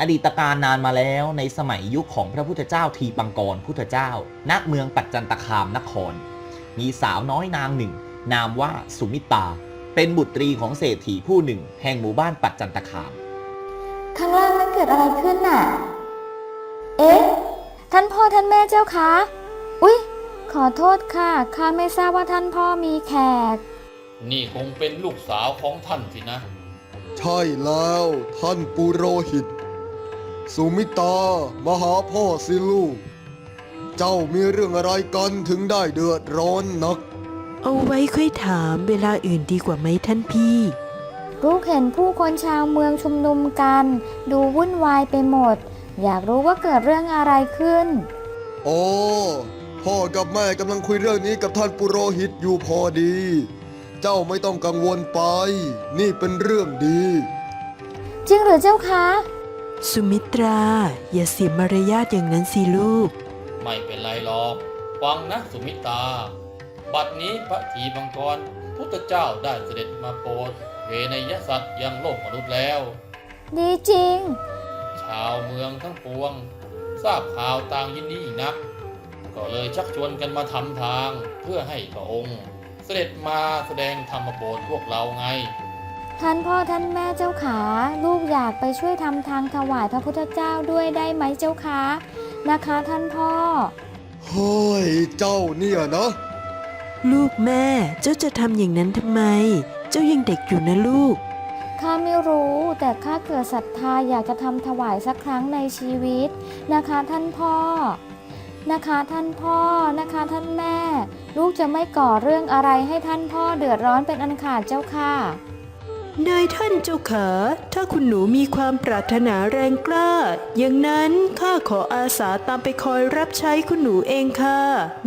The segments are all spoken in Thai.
อดีตการนานมาแล้วในสมัยยุคของพระพุทธเจ้าทีปังกรพุทธเจ้า ณเมืองปัจจันตคามนคร มีสาวน้อยนางหนึ่ง นามว่าสุมิตา เป็นบุตรีของเศรษฐีผู้หนึ่ง แห่งหมู่บ้านปัจจันตคาม ข้างล่างนั้นเกิดอะไรขึ้นน่ะ เอ๊ะ ท่านพ่อท่านแม่เจ้าคะ อุ๊ย ขอโทษค่ะ ข้าไม่ทราบว่าท่านพ่อมีแขก นี่คงเป็นลูกสาวของท่านสินะ ใช่แล้วท่านปุโรหิต สุมิตามาหาพ่อสิลูก เจ้ามีเรื่องอะไรกันถึงได้เดือดร้อนนัก เอาไว้ค่อยถามเวลาอื่นดีกว่าไหมท่านพี่ ลูกเห็นผู้คนชาวเมืองชุมนุมกัน ดูวุ่นวายไปหมด อยากรู้ว่าเกิดเรื่องอะไรขึ้น โอ้พ่อกับแม่กำลังคุยเรื่องนี้กับท่านปุโรหิตอยู่พอดี เจ้าไม่ต้องกังวลไป นี่เป็นเรื่องดี จริงหรือเจ้าคะ สุมิตรา อย่าเสียมารยาทอย่างนั้นสิลูก ไม่เป็นไรหรอก ฟังนะสุมิตา บัดนี้พระทีบังกร พุทธเจ้าได้เสด็จมาโปรดเวนยสัตว์ยังโลกมนุษย์แล้ว ดีจริง ชาวเมืองทั้งปวง ทราบข่าวต่างยินดีอีกนัก ก็เลยชักชวนกันมาทำทางเพื่อให้พระองค์ เสด็จมาแสดงธรรมโปรดพวกเราไง ท่านพ่อท่านแม่เจ้าขา ลูกอยากไปช่วยทำทางถวายพระพุทธเจ้าด้วยได้ไหมเจ้าคะนะคะ ท่านพ่อ เฮ้ย เจ้าเนี่ยนะ ลูกแม่เจ้าจะทำอย่างนั้นทำไม เจ้ายังเด็กอยู่นะลูก ข้าไม่รู้แต่ข้าเกิดศรัทธาอยากจะทำถวายสักครั้งในชีวิตนะคะ ท่านพ่อ นะคะท่านพ่อนะคะท่านแม่ ลูกจะไม่ก่อเรื่องอะไรให้ท่านพ่อเดือดร้อนเป็นอันขาดเจ้าค่ะ นายท่านเจ้าขา ถ้าคุณหนูมีความปรารถนาแรงกล้า อย่างนั้นข้าขออาสาตามไปคอยรับใช้คุณหนูเองค่ะ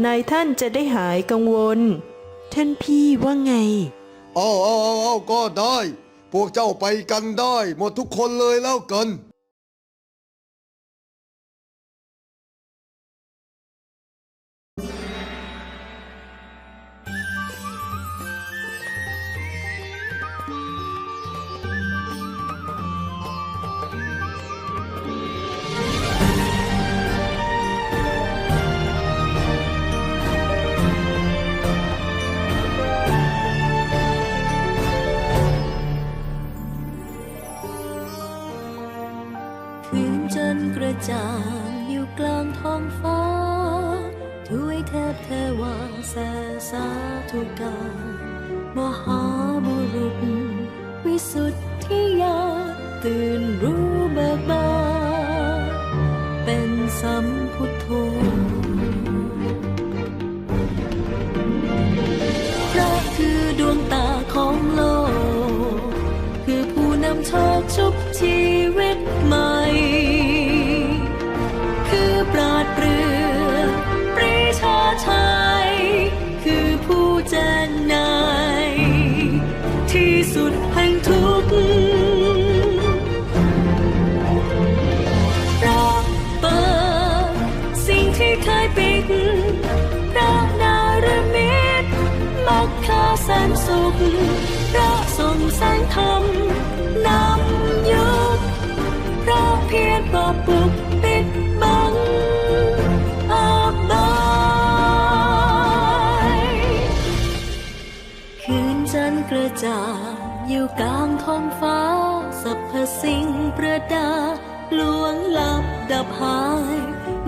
นายท่านจะได้หายกังวล ท่านพี่ว่าไง เอาเอาเอาเอาก็ได้ พวกเจ้าไปกันได้ หมดทุกคนเลยแล้วกัน มหาบุรุษวิสุทธิยาตื่นรู้ มักคาแสนสุขพระทรงแสงธรรมนำยุคพระเพียรปกปุกปิดบังอาบายคืนจันทร์กระจ่างอยู่กลางท้องฟ้าสรรพสิ่งประดาลวงลับดับหาย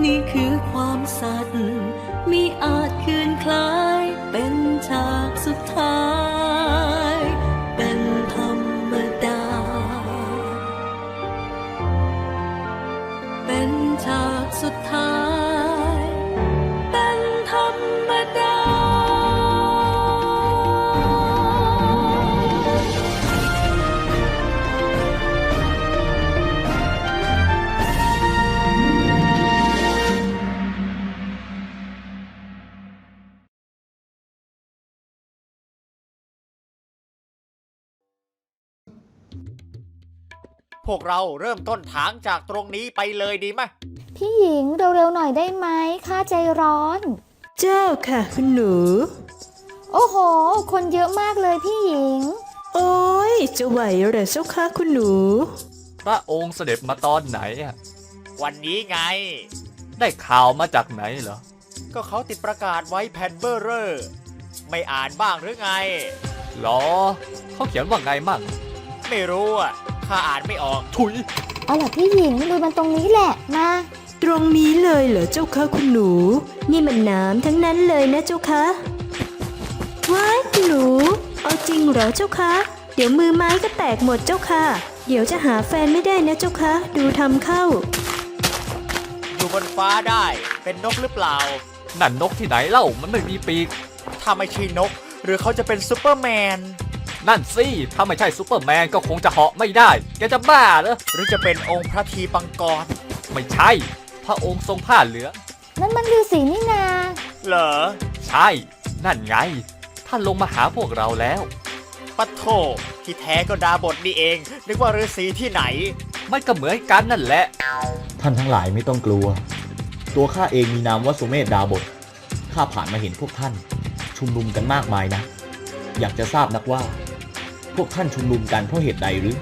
นี่คือความสัตย์มีอาจคืนคลาย ฉากสุดท้าย พวกเราเริ่มต้นถางจากตรงนี้ไปเลยดีไหมพี่หญิงเร็วๆหน่อยได้ไหมข้าใจร้อน เจ้าค่ะคุณหนู โอ้โห คนเยอะมากเลยพี่หญิง โอ้ยจะไหวเหรอเจ้าค่ะคุณหนู พระองค์เสด็จมาตอนไหนอะวันนี้ไง ได้ข่าวมาจากไหนเหรอ ก็เขาติดประกาศไว้แผ่นเบอร์เรอร์ ไม่อ่านบ้างหรือไง หรอ เขาเขียนว่าไงมั่งไม่รู้อะ ข้าอ่านไม่ออก ถุย เอาล่ะพี่หญิงดูมันตรงนี้แหละมา ตรงนี้เลยเหรอเจ้าคะคุณหนู นี่มันน้ำทั้งนั้นเลยนะเจ้าคะว้ายคุณหนู เอาจริงเหรอเจ้าคะ เดี๋ยวมือไม้ก็แตกหมดเจ้าค่ะ เดี๋ยวจะหาแฟนไม่ได้นะเจ้าคะ ดูทำเข้า อยู่บนฟ้าได้ เป็นนกหรือเปล่า นั่นนกที่ไหนเล่ามันไม่มีปีก ถ้าไม่ใช่นก หรือเขาจะเป็นซูเปอร์แมน นั่นสิถ้าไม่ใช่ซูเปอร์แมนก็คงจะเหาะไม่ได้ แกจะบ้าเหรอ หรือจะเป็นองค์พระทีปังกร ไม่ใช่ พระองค์ทรงผ้าเหลือง นั่นมันฤาษีนี่นา เหรอใช่ นั่นไง ท่านลงมาหาพวกเราแล้วปัทโทที่แท้ก็ดาบทนี่เอง นึกว่าฤาษีที่ไหน มันก็เหมือนกันนั่นแหละ ท่านทั้งหลายไม่ต้องกลัว ตัวข้าเองมีนามว่าสุเมธดาบท ข้าผ่านมาเห็นพวกท่าน ชุมนุมกันมากมายนะ อยากจะทราบนักว่า พวกท่านชุมนุมกันเพราะเหตุใดหรือ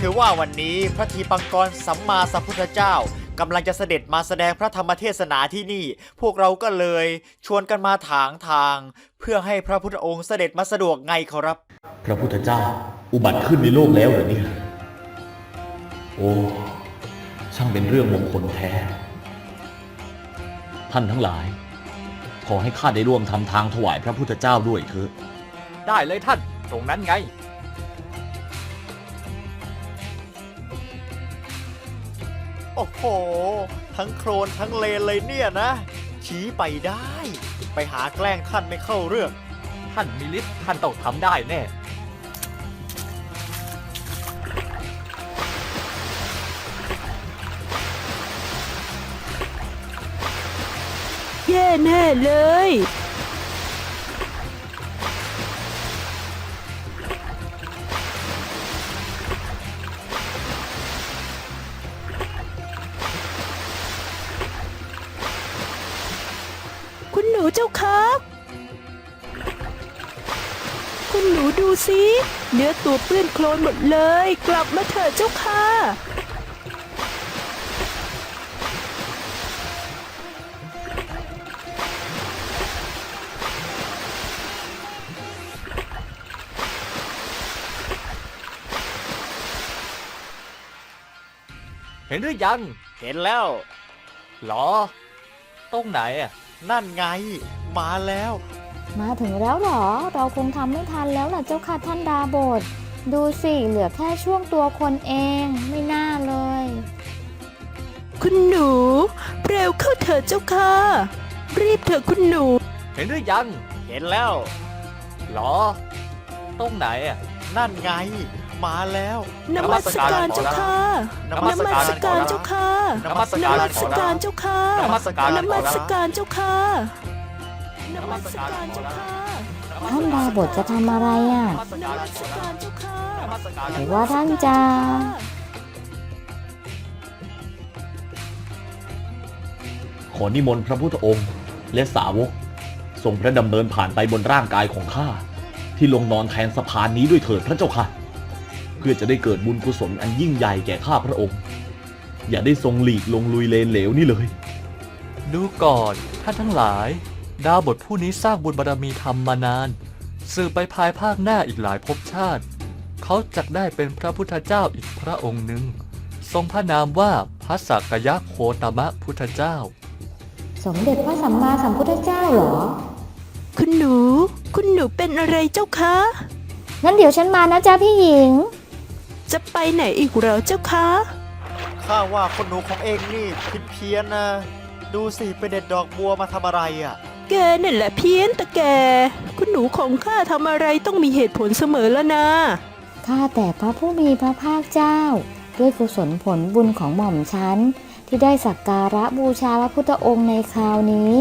คือว่าวันนี้พระทีปังกรสัมมาสัมพุทธเจ้ากำลังจะเสด็จมาแสดงพระธรรมเทศนาที่นี่ พวกเราก็เลยชวนกันมาถางทาง เพื่อให้พระพุทธองค์เสด็จมาสะดวกไงขอรับ พระพุทธเจ้าอุบัติขึ้นในโลกแล้วเหรอเนี่ยโอ้ช่างเป็นเรื่องมงคลแท้ ท่านทั้งหลาย ขอให้ข้าได้ร่วมทำทางถวายพระพุทธเจ้าด้วยเถอะ ได้เลยท่าน ตรงนั้นไง โอ้โห ทั้งโครนทั้งเลนเลยเนี่ยนะ ชี้ไปได้ ไปหาแกล้งท่านไม่เข้าเรื่อง ท่านมีฤทธิ์ท่านต้องทำได้แน่ แย่แน่เลย นูเจ้าครับคุณหนูดูสิเนื้อตัวเปื้อนโคลนหมดเลย กลับมาเถอะเจ้าค่ะเห็นหรือยัง เห็นแล้ว หรอ ตรงไหนอะ นั่นไง มาแล้ว มาถึงแล้วเหรอ เราคงทำไม่ทันแล้วล่ะเจ้าค่ะท่านดาบท ดูสิเหลือแค่ช่วงตัวคนเองไม่น่าเลย คุณหนู เร็วเข้าเถอะเจ้าค่ะ รีบเถอะคุณหนู เห็นหรือยัง เห็นแล้ว หรอ ตรงไหนอะ นั่นไง มาแล้ว นมัสการเจ้าค่ะนนมัมัสสกาการรขอรับเจ้าค่ะนมัสนการมัขสอรับการเจ้าค่ะนมัสการนมัขอสรับการเจ้าค่ะนมัสการเจ้าค่ะท่านดาบทจะทำอะไรอะนมัสการเจ้าค่ะหรือว่าท่านจะขอนิมนต์พระพุทธองค์ และสาวกทรงพระดำเนินผ่านไปบนร่างกายของข้าที่ลงนอนแทนสะพานนี้ด้วยเถิดพระเจ้าค่ะ เพื่อจะได้เกิดบุญกุศลอันยิ่งใหญ่แก่ข้าพระองค์ อย่าได้ทรงหลีกลงลุยเลนเหลวนี่เลย ดูก่อนท่านทั้งหลาย ดาวบทผู้นี้สร้างบุญบารมีธรรมมานาน สืบไปภายภาคหน้าอีกหลายภพชาติ เขาจักได้เป็นพระพุทธเจ้าอีกพระองค์หนึ่ง ทรงพระนามว่าพระสักยะโคตมะพุทธเจ้า สมเด็จพระสัมมาสัมพุทธเจ้าเหรอ คุณหนู คุณหนูเป็นอะไรเจ้าคะ งั้นเดี๋ยวฉันมานะจ๊ะพี่หญิง จะไปไหนอีกเหรอเจ้าคะ ข้าว่าคนหนูของเองนี่ผิดเพี้ยนนะ ดูสิไปเด็ดดอกบัวมาทำอะไรอะ แกนั่นแหละเพี้ยนตะแก คุณหนูของข้าทำอะไรต้องมีเหตุผลเสมอแล้วนะ ข้าแต่พระผู้มีพระภาคเจ้า ด้วยกุศลผลบุญของหม่อมฉัน ที่ได้สักการะบูชาพระพุทธองค์ในคราวนี้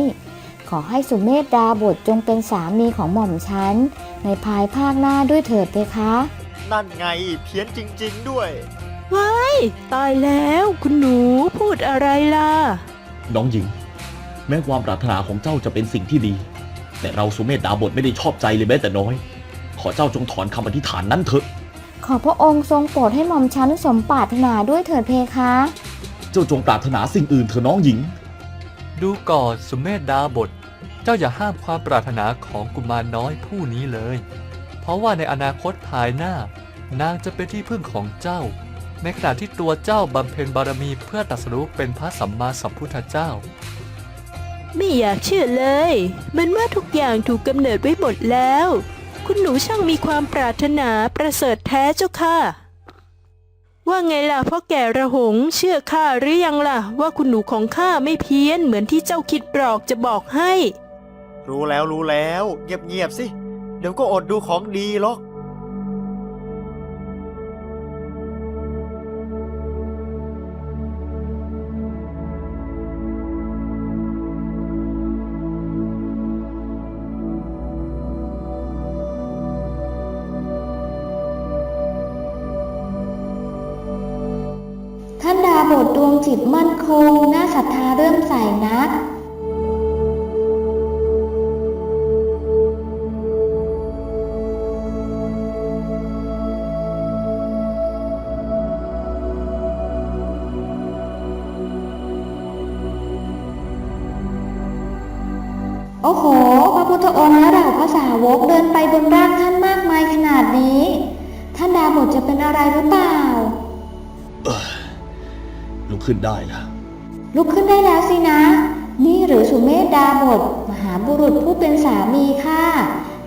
ขอให้สุเมธดาบทจงเป็นสามีของหม่อมฉัน ในภายภาคหน้าด้วยเถิดเพคะ นั่นไงเพี้ยนจริง ๆ ด้วย ว้ายตายแล้วคุณหนูพูดอะไรล่ะ น้องหญิง แม้ความปรารถนาของเจ้าจะเป็นสิ่งที่ดี แต่เราสุเมธดาบทไม่ได้ชอบใจเลยแม้แต่น้อย ขอเจ้าจงถอนคำอธิษฐานนั้นเถอะ ขอพระองค์ทรงโปรดให้หม่อมชั้นสมปรารถนาด้วยเถิดเพคะ เจ้าจงปรารถนาสิ่งอื่นเถอะน้องหญิง ดูก่อนสุเมธดาบท เจ้าอย่าห้ามความปรารถนาของกุมารน้อยผู้นี้เลยเพ ราะว่าในอนาคตภายหน้า นางจะเป็นที่พึ่งของเจ้า ในขณะที่ตัวเจ้าบำเพ็ญบารมีเพื่อตรัสรู้เป็นพระสัมมาสัมพุทธเจ้า ไม่อยากเชื่อเลย มันว่าทุกอย่างถูกกำเนิดไว้หมดแล้ว คุณหนูช่างมีความปรารถนาประเสริฐแท้เจ้าค่ะ ว่าไงล่ะพ่อแก่ระหง เชื่อข้าหรือยังล่ะ ว่าคุณหนูของข้าไม่เพี้ยนเหมือนที่เจ้าคิดหรอกจะบอกให้ รู้แล้วรู้แล้ว เงียบๆสิ เดี๋ยวก็อดดูของดีหรอก ท่านดาบทดวงจิตมั่นคง น่าศรัทธาเริ่มใส่นัก ขึ้นได้แล้ว ลุกขึ้นได้แล้วสินะ นี่หรือสุเมธดาบท มหาบุรุษผู้เป็นสามีค่ะ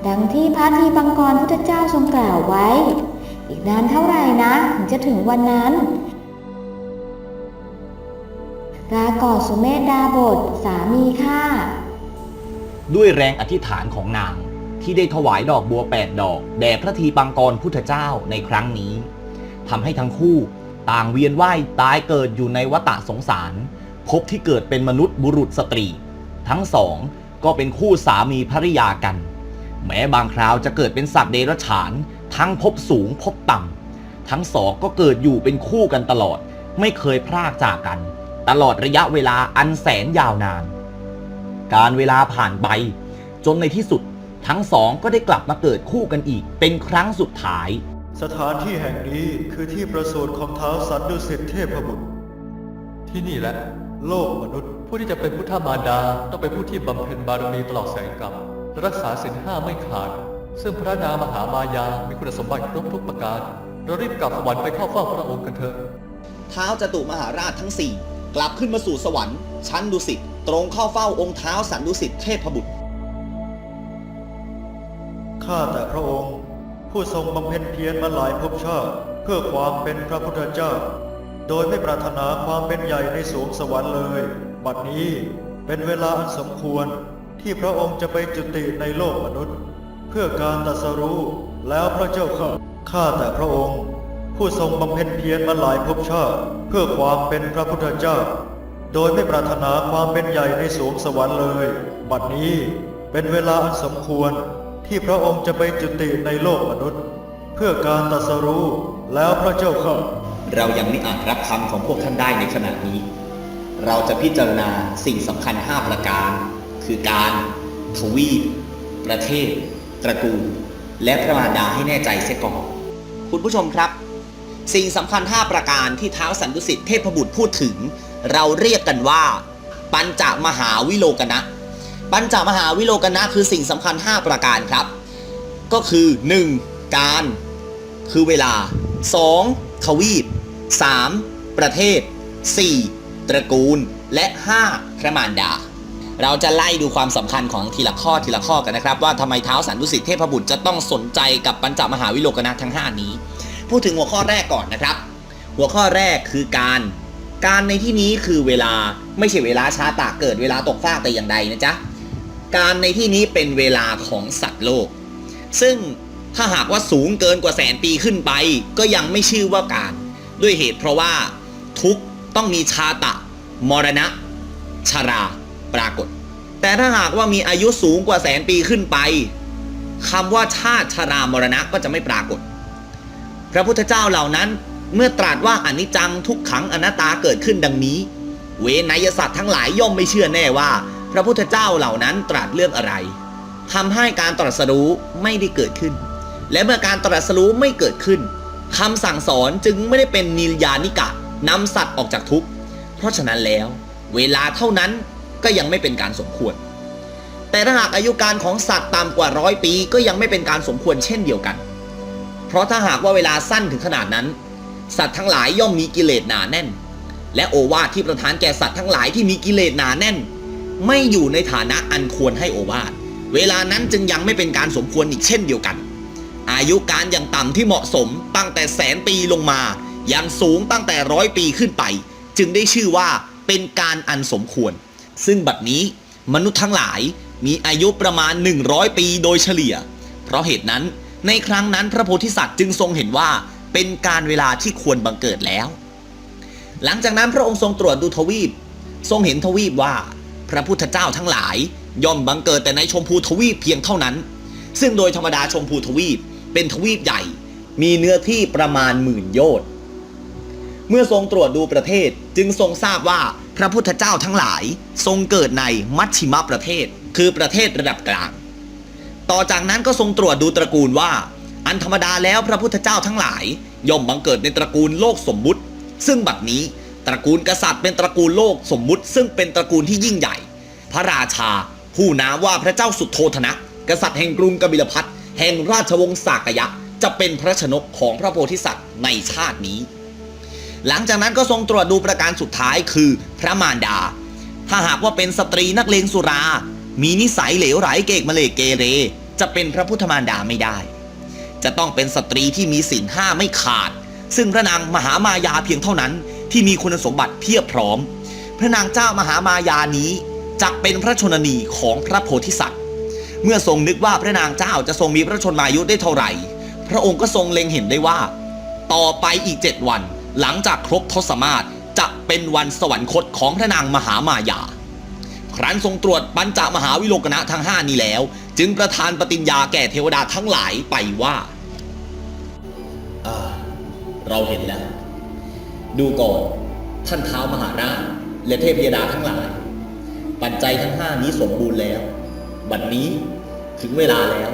ดังที่พระทีปังกรพุทธเจ้าทรงกล่าวไว้ อีกนานเท่าไหร่นะ ถึงจะถึงวันนั้นลาก่อนสุเมธดาบทสามีค่ะ ด้วยแรงอธิษฐานของนางที่ได้ถวายดอกบัวแปดดอก แด่พระทีปังกรพุทธเจ้าในครั้งนี้ทำให้ทั้งคู่ ต่างเวียนว่ายตายเกิดอยู่ในวัฏสงสารภพที่เกิดเป็นมนุษย์บุรุษสตรี ทั้งสองก็เป็นคู่สามีภริยากัน แม้บางคราวจะเกิดเป็นสัตว์เดรัจฉาน ทั้งภพสูงภพต่ำทั้งสองก็เกิดอยู่เป็นคู่กันตลอด ไม่เคยพรากจากกัน ตลอดระยะเวลาอันแสนยาวนาน การเวลาผ่านไป จนในที่สุด ทั้งสองก็ได้กลับมาเกิดคู่กันอีก เป็นครั้งสุดท้าย สถานที่แห่งนี้คือที่ประสูติของเท้าวสันดุสิตเทพบุตร ที่นี่แหละ โลกมนุษย์ ผู้ที่จะเป็นพุทธมารดาต้องเป็นผู้ที่บำเพ็ญบารมีตลอดแสงกรรมและรักษาศีลห้าไม่ขาด ซึ่งพระนางมหามายา มีคุณสมบัติครบทุกประการ เรารีบกลับสวรรค์ไปเข้าเฝ้าพระองค์กันเถอะเท้าจตุมหาราชทั้งสี่กลับขึ้นมาสู่สวรรค์ ชั้นดุสิตตรงเข้าเฝ้าองค์เท้าสันดุสิตเทพบุตรข้าแต่พระองค์ ผู้ทรงบำเพ็ญเพียรมาหลายภพชาติเพื่อความเป็นพระพุทธเจ้า โดยไม่ปรารถนาความเป็นใหญ่ในสวงสวรรค์เลย บัดนี้เป็นเวลาอันสมควรที่พระองค์จะไปจุติในโลกมนุษย์ เพื่อการตรัสรู้แล้วพระเจ้าข้าข้าแต่พระองค์ ผู้ทรงบำเพ็ญเพียรมาหลายภพชาติเพื่อความเป็นพระพุทธเจ้า โดยไม่ปรารถนาความเป็นใหญ่ในสวงสวรรค์เลย บัดนี้เป็นเวลาอันสมควร ที่พระองค์จะไปจุติในโลกมนุษย์ เพื่อการตรัสรู้แล้วพระเจ้าข้าเรายังไม่อาจรับคำของพวกท่านได้ในขณะนี้ เราจะพิจารณาสิ่งสำคัญ 5 ประการ คือการทวีปประเทศ ตระกูล และพระมารดาให้แน่ใจเสียก่อน คุณผู้ชมครับ สิ่งสำคัญ 5 ประการที่เท้าวสันดุสิตเทพบุตรพูดถึง เราเรียกกันว่า ปัญจมหาวิโลกนะ ปัญจมหาวิโลกนะคือสิ่งสำคัญ 5 ประการครับ ก็คือ 1. การ คือเวลา 2. ทวีป 3. ประเทศ 4. ตระกูล และ 5. พระมารดา เราจะไล่ดูความสำคัญของทีละข้อทีละข้อกันนะครับ ว่าทำไมเท้าสันดุสิตเทพบุตรจะต้องสนใจกับปัญจมหาวิโลกนะทั้ง 5 นี้ พูดถึงหัวข้อแรกก่อนนะครับ หัวข้อแรกคือการการในที่นี้คือเวลาไม่ใช่เวลาชาตะเกิดเวลาตกฟากแต่อย่างใดนะจ๊ะ การในที่นี้เป็นเวลาของสัตว์โลก ซึ่งถ้าหากว่าสูงเกินกว่าแสนปีขึ้นไป ก็ยังไม่ชื่อว่าการด้วยเหตุเพราะว่าทุกต้องมีชาตะ มรณะชรา ปรากฏ แต่ถ้าหากว่ามีอายุสูงกว่าแสนปีขึ้นไปคำว่าชาติชรามรณะก็จะไม่ปรากฏ พระพุทธเจ้าเหล่านั้นเมื่อตรัสว่าอนิจจังทุกขังอนัตตาเกิดขึ้นดังนี้ เวนยสัตว์ทั้งหลายย่อมไม่เชื่อแน่ว่า พระพุทธเจ้าเหล่านั้นตรัสเรื่องอะไรทำให้การตรัสรู้ไม่ได้เกิดขึ้น และเมื่อการตรัสรู้ไม่เกิดขึ้นคำสั่งสอนจึงไม่ได้เป็นนิลยานิกะนำสัตว์ออกจากทุกข์ เพราะฉะนั้นแล้ว เวลาเท่านั้นก็ยังไม่เป็นการสมควร แต่ถ้าหากอายุการของสัตว์ต่ำกว่าร้อยปีก็ยังไม่เป็นการสมควรเช่นเดียวกัน เพราะถ้าหากว่าเวลาสั้นถึงขนาดนั้น สัตว์ทั้งหลายย่อมมีกิเลสหนาแน่น และโอวาทที่ประทานแก่สัตว์ทั้งหลายที่มีกิเลสหนาแน่น ไม่อยู่ในฐานะอันควรให้โอวาทเวลานั้นจึงยังไม่เป็นการสมควรอีกเช่นเดียวกัน อายุการอย่างต่ำที่เหมาะสมตั้งแต่แสนปีลงมาอย่างสูงตั้งแต่ร้อยปีขึ้นไป จึงได้ชื่อว่าเป็นการอันสมควร ซึ่งบัดนี้มนุษย์ทั้งหลายมีอายุประมาณ 100 ปีโดยเฉลี่ย เพราะเหตุนั้นในครั้งนั้นพระโพธิสัตว์จึงทรงเห็นว่าเป็นการเวลาที่ควรบังเกิดแล้ว หลังจากนั้นพระองค์ทรงตรวจดูทวีป ทรงเห็นทวีปว่า พระพุทธเจ้าทั้งหลาย ย่อมบังเกิดแต่ในชมพูทวีปเพียงเท่านั้น ซึ่งโดยธรรมดาชมพูทวีปเป็นทวีปใหญ่ มีเนื้อที่ประมาณหมื่นโยชน์เมื่อทรงตรวจดูประเทศจึงทรงทราบว่าพระพุทธเจ้าทั้งหลาย ทรงเกิดในมัชชิมประเทศ คือประเทศระดับกลาง ต่อจากนั้นก็ทรงตรวจดูตระกูลว่า อันธรรมดาแล้วพระพุทธเจ้าทั้งหลาย ย่อมบังเกิดในตระกูลโลกสมมุติ ซึ่งบัดนี้ ตระกูลกษัตริย์เป็นตระกูลโลกสมมุติ ซึ่งเป็นตระกูลที่ยิ่งใหญ่ พระราชา ผู้นามว่าพระเจ้าสุโธธนะ กษัตริย์แห่งกรุงกบิลพัทแห่งราชวงศ์สากยะ จะเป็นพระชนกของพระโพธิสัตว์ในชาตินี้ หลังจากนั้นก็ทรงตรวจดูประการสุดท้ายคือพระมารดา ถ้าหากว่าเป็นสตรีนักเลงสุรา มีนิสัยเหลวไหลเกกมะเลเกเร จะเป็นพระพุทธมารดาไม่ได้ จะต้องเป็นสตรีที่มีศีลห้าไม่ขาด ซึ่งพระนางมหามายาเพียงเท่านั้น ที่มีคุณสมบัติเพียบพร้อม พระนางเจ้ามหามายานี้จะเป็นพระชนนีของพระโพธิสัตว์ เมื่อทรงนึกว่าพระนางเจ้าจะทรงมีพระชนมายุได้เท่าไหร่ พระองค์ก็ทรงเล็งเห็นได้ว่า ต่อไปอีกเจ็ดวัน หลังจากครบทศมาศจะเป็นวันสวรรคตของพระนางมหามายา ครั้นทรงตรวจปัญจมหาวิโลกนะทั้งห้านี้แล้ว จึงประทานปฏิญญาแก่เทวดาทั้งหลายไปว่าอ่าเราเห็นแล้ว ดูก่อน ท่านเท้ามหาราชและเทพยดาทั้งหลาย ปัจจัยทั้งห้านี้สมบูรณ์แล้ว บัดนนี้ถึงเวลาแล้ว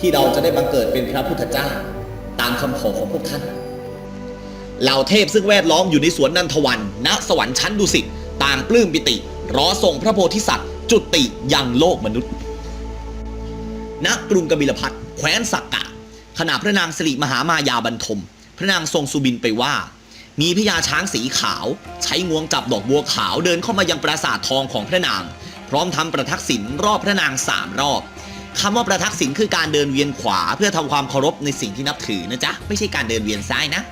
ที่เราจะได้บังเกิดเป็นพระพุทธเจ้า ตามคำขอของพวกท่านเหล่าเทพซึ่งแวดล้อมอยู่ในสวนนันทวัน ณ สวรรค์ชั้นดุสิตต่างปลื้มปิติ รอส่งพระโพธิสัตว์ จุติยังโลกมนุษย์ ณ กรุงกบิลพัทแคว้นสักกะ ขณะพระนางสิริมหามายาบรรทม พระนางทรงสุบินไปว่า มีพญาช้างสีขาว ใช้งวงจับดอกบัวขาวเดินเข้ามายังปราสาททองของพระนาง พร้อมทำประทักษิณรอบพระนางสามรอบคำว่าประทักษิณคือการเดินเวียนขวาเพื่อทำความเคารพในสิ่งที่นับถือนะจ๊ะไม่ใช่การเดินเวียนซ้ายนะ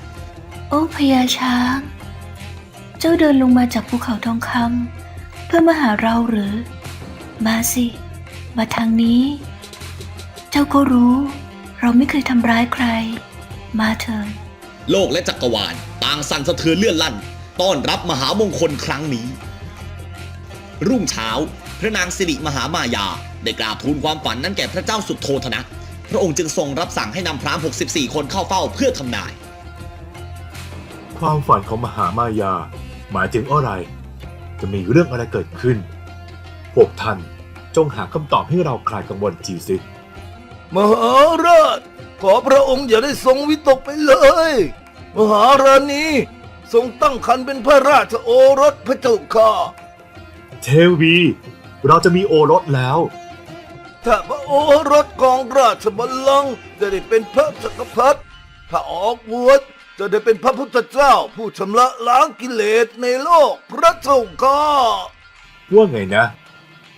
โอ้พญาช้าง เจ้าเดินลงมาจากภูเขาทองคำเพื่อมาหาเราหรือ มาสิ มาทางนี้ เจ้าก็รู้ เราไม่เคยทำร้ายใคร มาเถิดโลกและจักรวาลต่างสั่นสะเทือนเลื่อนลั่น ต้อนรับมหามงคลครั้งนี้ รุ่งเช้า พระนางสิริมหามายา ได้กราบทูลความฝันนั้นแก่พระเจ้าสุโธธนะ พระองค์จึงทรงรับสั่งให้นำพราหมณ์64 คนเข้าเฝ้าเพื่อทำนาย ความฝันของมหามายา หมายถึงอะไร จะมีเรื่องอะไรเกิดขึ้น พวกท่านจงหาคำตอบให้เราคลายกังวลทีสิมหาราชขอพระองค์อย่าได้ทรงวิตกไปเลย มหาราณีทรงตั้งครรภ์เป็นพระราชโอรสพระเจ้าค่ะ เทวี เราจะมีโอรสแล้ว ถ้าพระโอรสของราชบัลลังก์จะได้เป็นพระจักรพรรดิถ้าออกบวชจะได้เป็นพระพุทธเจ้าผู้ชำระล้างกิเลสในโลกพระเจ้าค่ะ ว่าไงนะ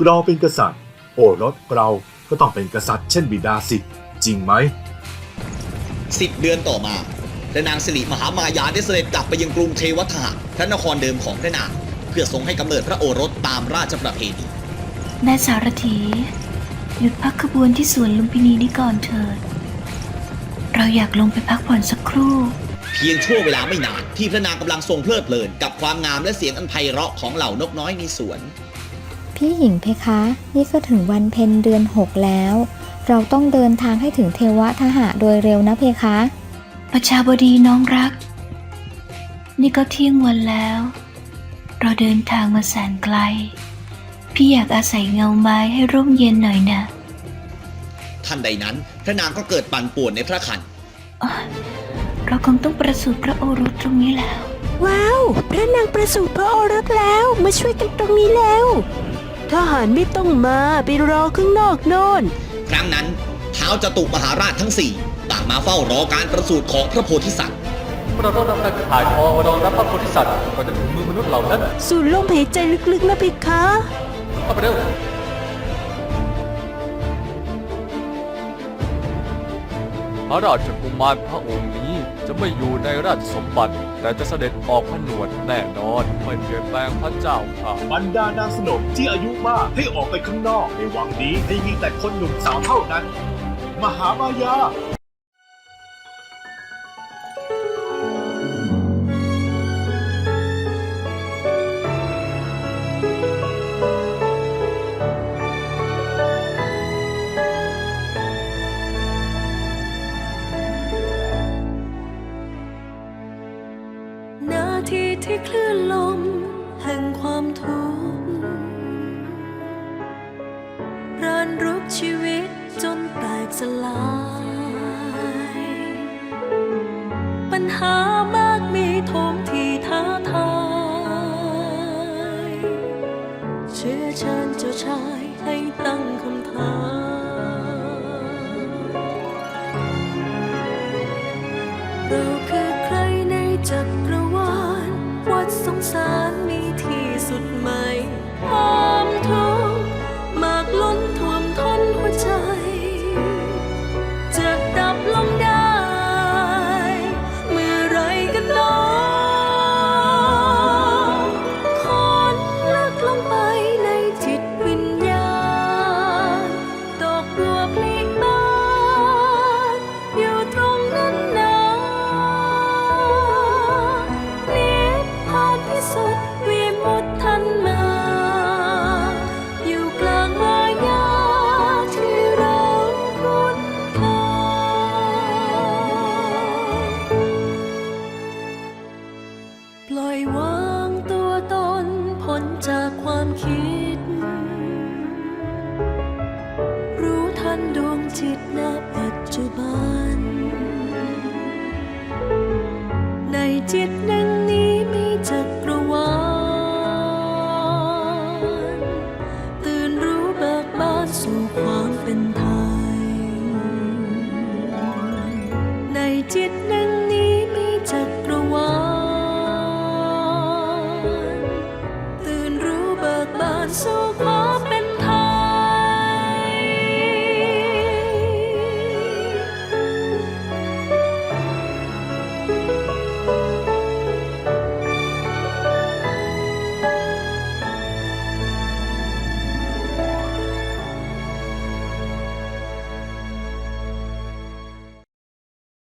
เราเป็นกษัตริย์ โอรสเราก็ต้องเป็นกษัตริย์เช่นบิดาสิ จริงไหม สิบเดือนต่อมา พระนางสิริมหามายาได้เสด็จกลับไปยังกรุงเทวทหะพระนครเดิมของพระนางเพื่อทรงให้กำเนิดพระโอรสตามราชประเพณีแม่สารถีหยุดพักขบวนที่สวนลุมพินีนี้ก่อนเถิด เราอยากลงไปพักผ่อนสักครู่ เพียงชั่วเวลาไม่นานที่พระนางกำลังทรงเพลิดเพลินกับความงามและเสียงอันไพเราะของเหล่านกน้อยในสวน พี่หญิงเพคะ นี่ก็ถึงวันเพ็ญเดือนหกแล้ว เราต้องเดินทางให้ถึงเทวทหะโดยเร็วนะเพคะ ประชาบดีน้องรัก นี่ก็เที่ยงวันแล้ว เราเดินทางมาแสนไกล พี่อยากอาศัยเงาไม้ให้ร่มเย็นหน่อยนะทันใดนั้นพระนางก็เกิดปั่นป่วนในพระคันอ๊ะเราคงต้องประสูติพระโอรสตรงนี้แล้ว ว้าว พระนางประสูติพระโอรสแล้ว มาช่วยกันตรงนี้แล้ว ทหารไม่ต้องมาไปรอข้างนอกโน่น ครั้งนั้นเท้าวจตุมหาราชทั้งสี่ต่าง มาเฝ้ารอการประสูติของพระโพธิสัตว์เราต้องนำการขายทองมารองรับพระโพธิสัตว์ก่อนจะถึงมือมนุษย์เหล่านั้นสูดลมหายใจลึกๆนะเพคะ เข้าไปเร็วพระราชกุมารพระองค์นี้จะไม่อยู่ในราชสมบัติ แต่จะเสด็จออกผนวดแน่นอนไม่เปลี่ยนแปลงพระเจ้าค่ะ บรรดานางสนมที่อายุมากให้ออกไปข้างนอก ในวังนี้ให้มีแต่คนหนุ่มสาวเท่านั้น มหามายานา này triết năng